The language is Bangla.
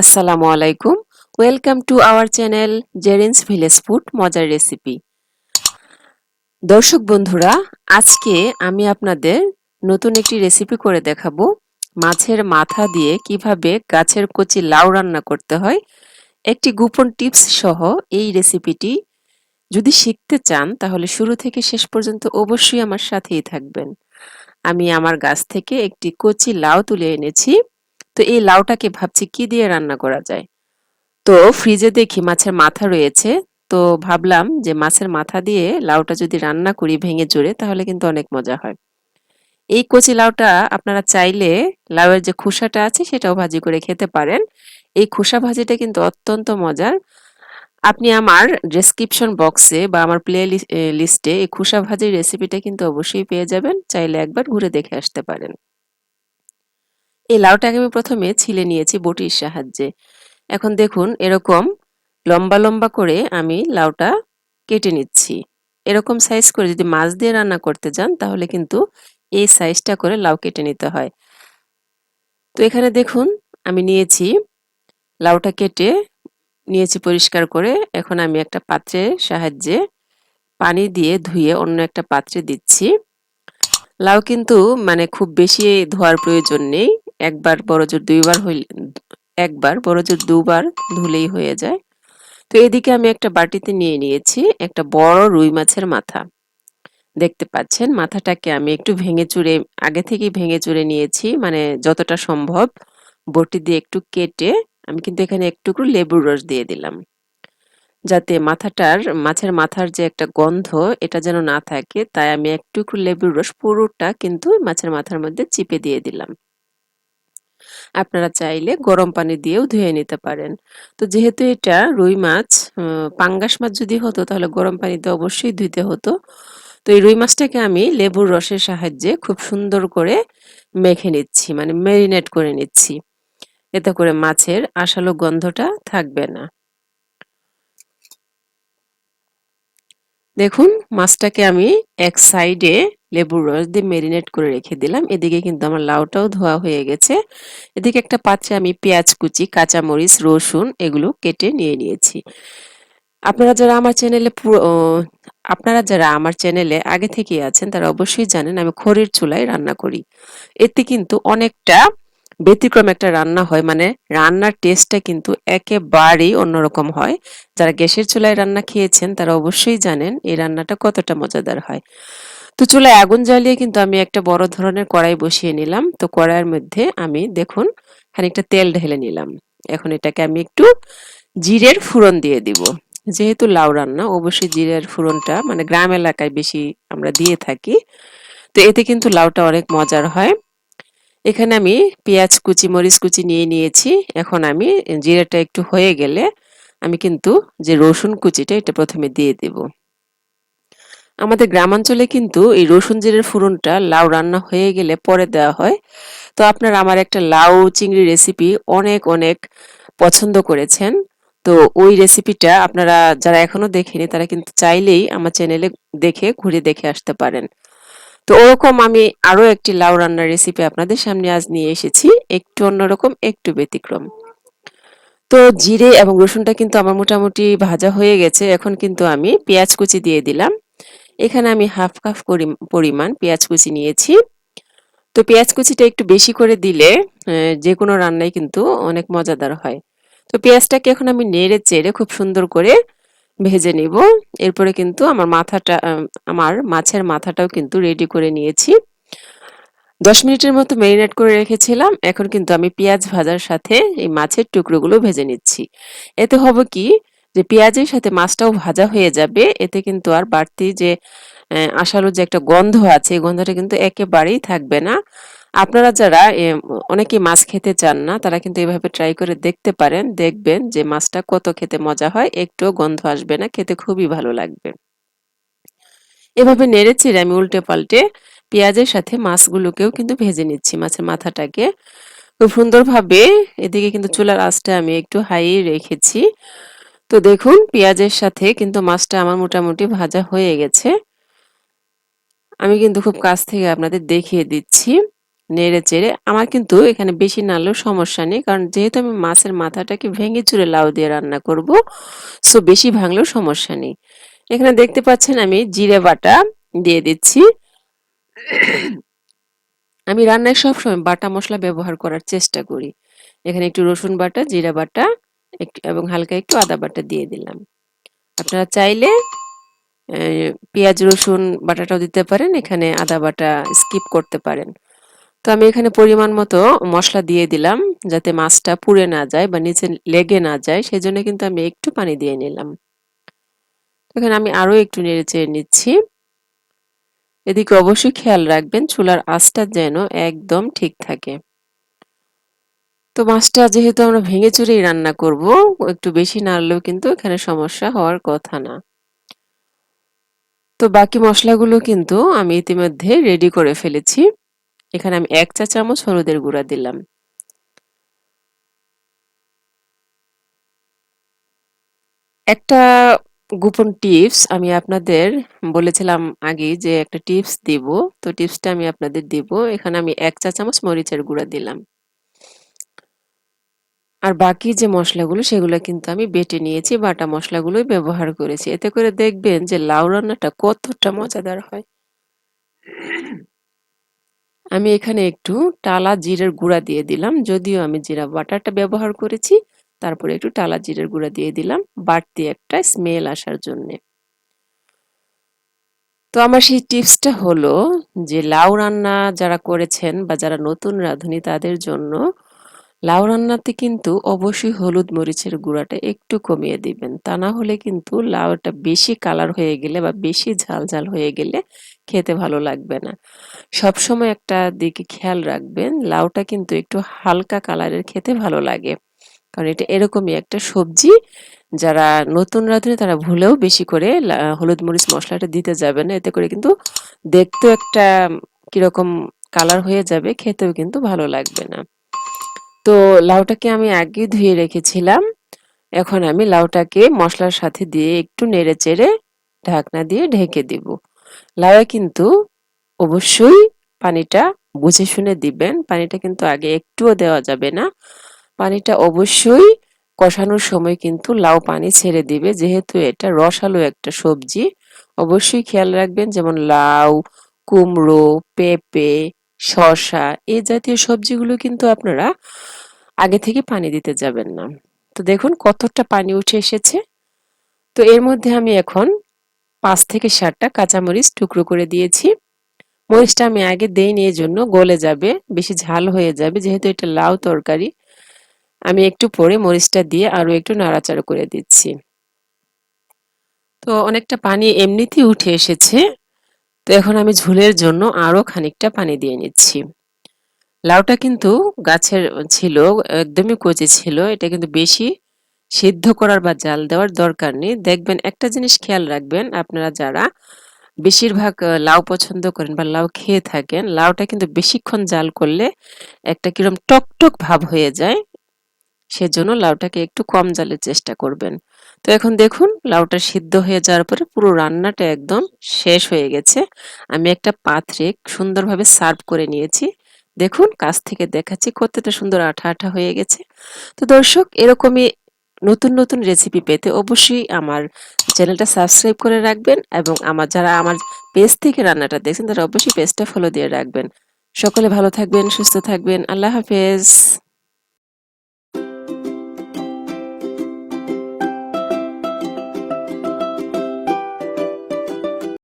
আসসালামু আলাইকুম। Welcome to our channel Zerin's village food মজার রেসিপি দর্শক বন্ধুরা, আজকে আমি আপনাদের নতুন একটি রেসিপি করে দেখাবো। মাছের মাথা দিয়ে কীভাবে গাছের কচি লাউ রান্না করতে হয়। একটি গোপন টিপস সহ এই রেসিপিটি যদি শিখতে চান, তাহলে শুরু থেকে শেষ পর্যন্ত অবশ্যই আমার সাথেই থাকবেন। আমি আমার গাছ থেকে একটি কচি লাউ তুলে এনেছি। তো এই লাউটাকে ভাবছি কি দিয়ে রান্না করা যায়? তো ফ্রিজে দেখি মাছের মাথা রয়েছে, তো ভাবলাম যে মাছের মাথা দিয়ে লাউটা যদি রান্না করি ভেঙে জুড়ে তাহলে কিন্তু অনেক মজা হয়। এই কচি লাউটা আপনারা চাইলে লাউয়ের যে খোসাটা আছে সেটাও ভাজি করে খেতে পারেন। এই খোসা ভাজিটা কিন্তু অত্যন্ত মজার। আপনি আমার ডেসক্রিপশন বক্সে বা আমার প্লে লিস্টে এই খোসা ভাজির রেসিপিটা কিন্তু অবশ্যই পেয়ে যাবেন। চাইলে একবার ঘুরে দেখে আসতে পারেন। এই লাউটাকে আমি প্রথমে ছিলে নিয়েছি বটির সাহায্যে। এখন দেখুন, এরকম লম্বা লম্বা করে আমি লাউটা কেটে নিচ্ছি। এরকম সাইজ করে যদি মাছ দিয়ে রান্না করতে যান, তাহলে কিন্তু এই সাইজটা করে লাউ কেটে নিতে হয়। তো এখানে দেখুন, আমি নিয়েছি, লাউটা কেটে নিয়েছি পরিষ্কার করে। এখন আমি একটা পাত্রের সাহায্যে পানি দিয়ে ধুয়ে অন্য একটা পাত্রে দিচ্ছি। লাউ কিন্তু মানে খুব বেশি ধোয়ার প্রয়োজন নেই। একবার বড়জোর দুইবার হইলে, একবার বড়জোর দুবার ধুলেই হয়ে যায়। তো এদিকে আমি একটা বাটিতে নিয়ে নিয়েছি একটা বড় রুই মাছের মাথা। দেখতে পাচ্ছেন মাথাটাকে আমি একটু ভেঙে চুড়ে, আগে থেকেই ভেঙে চুড়ে নিয়েছি মানে যতটা সম্ভব বটি দিয়ে একটু কেটে আমি কিন্তু এখানে একটুকু লেবুর রস দিয়ে দিলাম। যাতে মাথাটার, মাছের মাথার যে একটা গন্ধ, এটা যেন না থাকে, তাই আমি একটুকু লেবুর রস পুরোটা কিন্তু মাছের মাথার মধ্যে চিপে দিয়ে দিলাম। আপনারা চাইলে গরম পানি দিয়েও ধুয়ে নিতে পারেন। তো যেহেতু এটা রুই মাছ পাঙ্গাস মাছ যদি হতো তাহলে গরম পানিতে অবশ্যই ধুইতে হতো। তো এই রুই মাছটাকে আমি লেবুর রসের সাহায্যে খুব সুন্দর করে মেখে নিচ্ছি মানে ম্যারিনেট করে নিচ্ছি। এতে করে মাছের আশালো গন্ধটা থাকবে না। দেখুন, মাছটাকে আমি এক সাইডে লেবুর রস দিয়ে মেরিনেট করে রেখে দিলাম। এদিকে কিন্তু আমার লাউটাও ধোয়া হয়ে গেছে। এদিকে একটা পাত্রে আমি পেঁয়াজ কুচি, কাঁচামরিচ, রসুন এগুলো কেটে নিয়ে নিয়েছি। আপনারা যারা আমার চ্যানেলে আপনারা যারা আমার চ্যানেলে আগে থেকেই আছেন তারা অবশ্যই জানেন আমি খড়ির চুলায় রান্না করি। এতে কিন্তু অনেকটা ব্যতিক্রম একটা রান্না হয়। মানে রান্নার টেস্টটা কিন্তু একেবারেই অন্যরকম হয়। যারা গ্যাসের চুলায় রান্না খেয়েছেন তারা অবশ্যই জানেন এই রান্নাটা কতটা মজাদার হয়। তো চুলায় আগুন জ্বালিয়ে কিন্তু আমি একটা বড় ধরনের কড়াই বসিয়ে নিলাম। তো কড়াইয়ের মধ্যে আমি দেখুন খানিকটা তেল ঢেলে নিলাম। এখন এটাকে আমি একটু জিরের ফুরন দিয়ে দিব। যেহেতু লাউ রান্না, অবশ্যই জিরের ফুরনটা মানে গ্রাম এলাকায় বেশি আমরা দিয়ে থাকি। তো এতে কিন্তু লাউটা অনেক মজার হয়। এখানে আমি পেঁয়াজ কুচি, মরিচ কুচি নিয়ে নিয়েছি। এখন আমি জিরাটা একটু হয়ে গেলে আমি কিন্তু যে রসুন কুচিটা এটা প্রথমে দিয়ে দেব। আমাদের গ্রামাঞ্চলে কিন্তু এই রসুন জিরের ফুরনটা লাউ রান্না হয়ে গেলে পরে দেওয়া হয়। তো আপনারা আমার একটা লাউ চিংড়ি রেসিপি অনেক অনেক পছন্দ করেছেন। তো ওই রেসিপিটা আপনারা যারা এখনও দেখেনি, তারা কিন্তু চাইলেই আমার চ্যানেলে দেখে, ঘুরে দেখে আসতে পারেন। তো ওরকম আমি আরও একটি লাউ রান্নার রেসিপি আপনাদের সামনে আজ নিয়ে এসেছি, একটু অন্যরকম, একটু ব্যতিক্রম। তো জিরে এবং রসুনটা কিন্তু আমার মোটামুটি ভাজা হয়ে গেছে, এখন কিন্তু আমি পেঁয়াজ কুচি দিয়ে দিলাম। এখানে আমি হাফ কাপ পরিমাণ পেঁয়াজ কুচি নিয়েছি। তো পেঁয়াজ কুচিটা একটু বেশি করে দিলে যে কোনো রান্নায় কিন্তু অনেক মজাদার হয়। তো পেঁয়াজটাকে এখন আমি নেড়ে চেড়ে খুব সুন্দর করে ভেজে নিব। এরপরে কিন্তু আমার মাথাটা আমার মাছের মাথাটাও কিন্তু রেডি করে নিয়েছি। দশ মিনিটের মতো ম্যারিনেট করে রেখেছিলাম। এখন কিন্তু আমি পেঁয়াজ ভাজার সাথে এই মাছের টুকরোগুলো ভেজে নিচ্ছি। এতে হবে কি যে পেঁয়াজের সাথে মাছটাও ভাজা হয়ে যাবে, এতে কিন্তু আর বাড়তি যে আশালো যে একটা গন্ধ আছে, এই গন্ধটা কিন্তু একেবারেই থাকবে না। আপনারা যারা অনেকে মাছ খেতে চান না, তারা কিন্তু এভাবে ট্রাই করে দেখতে পারেন, দেখবেন যে মাছটা কত খেতে মজা হয়, একটুও গন্ধ আসবে না, খেতে খুবই ভালো লাগবে। এভাবে নেড়ে চিড়ে আমি উল্টে পাল্টে পেঁয়াজের সাথে মাছগুলোকেও কিন্তু ভেজে নিচ্ছি মাছের মাথাটাকে। খুব সুন্দরভাবে এদিকে কিন্তু চুলার আঁচটা আমি একটু হাই রেখেছি। তো দেখুন, পেঁয়াজের সাথে কিন্তু মাছটা আমার মোটামুটি ভাজা হয়ে গেছে। আমি কিন্তু খুব কাছ থেকে আপনাদের দেখিয়ে দিচ্ছি নেড়ে চেড়ে। আমার কিন্তু এখানে বেশি নাড়লেও সমস্যা নেই, কারণ যেহেতু আমি মাছের মাথাটাকে ভেঙে চুরে লাউ দিয়ে রান্না করব, সো বেশি ভাঙলেও সমস্যা নেই। এখানে দেখতে পাচ্ছেন আমি জিরে বাটা দিয়ে দিচ্ছি। আমি রান্নায় সবসময় বাটা মশলা ব্যবহার করার চেষ্টা করি। এখানে একটু রসুন বাটা, জিরা বাটা একটু, এবং হালকা একটু আদা বাটা দিয়ে দিলাম। আপনারা চাইলে পেঁয়াজ, রসুন বাটাটাও দিতে পারেন। এখানে আদা বাটা স্কিপ করতে পারেন। তো আমি এখানে পরিমাণ মতো মশলা দিয়ে দিলাম, যাতে মাছটা পুড়ে না যায় বা নিচে লেগে না যায়। সেজন্য কিন্তু আমি একটু পানি দিয়ে নিলাম। এখানে আমি আরও একটু নেড়ে চেড়ে নিচ্ছি। এদিকে অবশ্যই খেয়াল রাখবেন, চুলার আঁচটা যেন একদম ঠিক থাকে। তো মাছটা যেহেতু আমরা ভেঙে চুরেই রান্না করব, একটু বেশি নাড়লেও কিন্তু এখানে সমস্যা হওয়ার কথা না। তো বাকি মশলাগুলো কিন্তু আমি ইতিমধ্যে রেডি করে ফেলেছি। এখানে আমি এক চা চামচ হলুদের গুঁড়া দিলাম। একটা গোপন টিপস আমি আপনাদের বলেছিলাম আগে যে একটা টিপস দিব। তো টিপসটা আমি আপনাদের দিব। এখানে আমি এক চা চামচ মরিচের গুঁড়া দিলাম। আর বাকি যে মশলাগুলো, সেগুলো কিন্তু আমি বেটে নিয়েছি, বাটা মশলাগুলোই ব্যবহার করেছি। এতে করে দেখবেন যে লাউ রান্নাটা কতটা মজাদার হয়। আমি এখানে একটু টালা জিরের গুঁড়া দিয়ে দিলাম, যদিও আমি জিরা বাটারটা ব্যবহার করেছি, তারপরে একটু টালা জিরের গুঁড়া দিয়ে দিলাম, বাড়তি একটা স্মেল আসার জন্যে। তো আমার সেই টিপসটা হলো যে, লাউ রান্না যারা করেছেন বা যারা নতুন রাঁধুনি, তাদের জন্য লাউ রান্নাতে কিন্তু অবশ্যই হলুদ মরিচের গুঁড়াটা একটু কমিয়ে দিবেন। তা না হলে কিন্তু লাউটা বেশি কালার হয়ে গেলে বা বেশি ঝাল ঝাল হয়ে গেলে খেতে ভালো লাগবে না। সবসময় একটা দিকে খেয়াল রাখবেন, লাউটা কিন্তু একটু হালকা কালারের খেতে ভালো লাগে। কারণ এটা এরকমই একটা সবজি, যারা নতুন রাঁধুনি তারা ভুলেও বেশি করে হলুদ মরিচ মশলাটা দিতে যাবে না এতে করে কিন্তু দেখতেও একটা কীরকম কালার হয়ে যাবে, খেতেও কিন্তু ভালো লাগবে না। তো লাউটাকে আমি আগে ধুয়ে রেখেছিলাম। এখন আমি লাউটাকে মশলার সাথে দিয়ে একটু নেড়ে চেড়ে ঢাকনা দিয়ে ঢেকে দিব। লাউয়ে কিন্তু অবশ্যই পানিটা বুঝে শুনে দিবেন। পানিটা কিন্তু আগে একটুও দেওয়া যাবে না। পানিটা অবশ্যই কষানোর সময় কিন্তু লাউ পানি ছেড়ে দিবে। যেহেতু এটা রসালো একটা সবজি, অবশ্যই খেয়াল রাখবেন যেমন লাউ, কুমড়ো, পেঁপে শসা, এ জাতীয় সবজিগুলো কিন্তু আপনারা আগে থেকে পানি দিতে যাবেন না। তো দেখুন কতটা পানি উঠে এসেছে। তো এর মধ্যে আমি এখন পাঁচ থেকে সাতটা কাঁচামরিচ টুকরো করে দিয়েছি। মরিচটা আমি আগে দেইনি এর জন্য গলে যাবে, বেশি ঝাল হয়ে যাবে, যেহেতু এটা লাউ তরকারি। আমি একটু পরে মরিচটা দিয়ে আরও একটু নাড়াচাড়া করে দিচ্ছি। তো অনেকটা পানি এমনিতেই উঠে এসেছে। তো এখন আমি ঝুলের জন্য আরও খানিকটা পানি দিয়ে নিচ্ছি। লাউটা কিন্তু গাছের, ছিল, একদমই কচি ছিল, এটা কিন্তু বেশি সিদ্ধ করার বা জাল দেওয়ার দরকার নেই। দেখবেন, একটা জিনিস খেয়াল রাখবেন, আপনারা যারা বেশিরভাগ লাউ পছন্দ করেন বা লাউ খেয়ে থাকেন, লাউটা কিন্তু বেশিক্ষণ জাল করলে একটা কিরম টকটক ভাব হয়ে যায়। সেজন্য লাউটাকে একটু কম জালের চেষ্টা করবেন। তো এখন দেখুন, লাউটা সিদ্ধ হয়ে যাওয়ার পরে পুরো রান্নাটা একদম শেষ হয়ে গেছে। আমি একটা পাত্রে সুন্দরভাবে সার্ভ করে নিয়েছি। দেখুন, কাছ থেকে দেখাচ্ছি কতটা সুন্দর আঠা আঠা হয়ে গেছে। তো দর্শক, এরকমই নতুন নতুন রেসিপি পেতে অবশ্যই আমার চ্যানেলটা সাবস্ক্রাইব করে রাখবেন এবং আমার যারা আমার পেজ থেকে রান্নাটা দেখছেন, তারা অবশ্যই পেজটা ফলো দিয়ে রাখবেন। সকলে ভালো থাকবেন, সুস্থ থাকবেন। আল্লাহ হাফেজ।